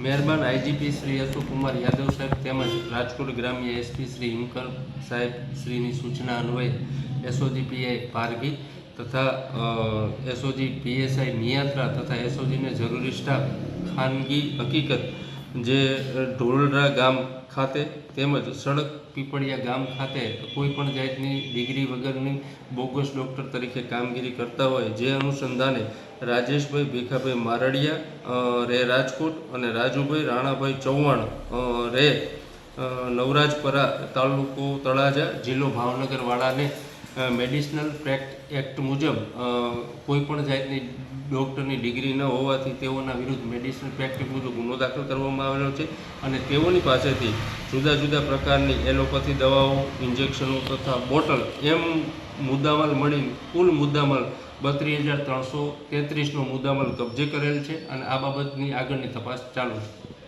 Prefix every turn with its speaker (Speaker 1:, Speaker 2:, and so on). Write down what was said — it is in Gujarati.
Speaker 1: મહેરબાન આઈજીપી શ્રી અશોકકુમાર યાદવ સાહેબ તેમજ રાજકોટ ગ્રામ્ય એસપી શ્રી હિમકર સાહેબ શ્રીની સૂચના અન્વયે એસઓજી પીઆઈ પારગી તથા એસઓજી પીએસઆઈ નિયાત્રા તથા એસઓજીને જરૂરી સ્ટાફ ખાનગી હકીકત જે ઢોરડા ગામ ખાતે તેમજ સડક પીપળિયા ગામ ખાતે કોઈ પણ જાતની ડિગ્રી વગરની બોગસ ડૉક્ટર તરીકે કામગીરી કરતા હોય, જે અનુસંધાને રાજેશભાઈ ભીખાભાઈ મારડિયા રે રાજકોટ અને રાજુભાઈ રાણાભાઈ ચૌહાણ રે નવરાજપરા તાલુકો તળાજા, જિલ્લો ભાવનગરવાળાને મેડિસિનલ ફેક્ટ એક્ટ મુજબ કોઈપણ જાતની ડૉક્ટરની ડિગ્રી ન હોવાથી તેઓના વિરુદ્ધ મેડિસિનલ ફેક્ટ મુજબ ગુનો દાખલ કરવામાં આવેલો છે અને તેઓની પાસેથી જુદા જુદા પ્રકારની એલોપેથી દવાઓ, ઇન્જેક્શનો તથા બોટલ એમ મુદ્દામાલ મળીને કુલ મુદ્દામાલ બત્રીસ હજાર ત્રણસો તેત્રીસનો મુદ્દામાલ કબજે કરેલ છે અને આ બાબતની આગળની તપાસ ચાલુ છે.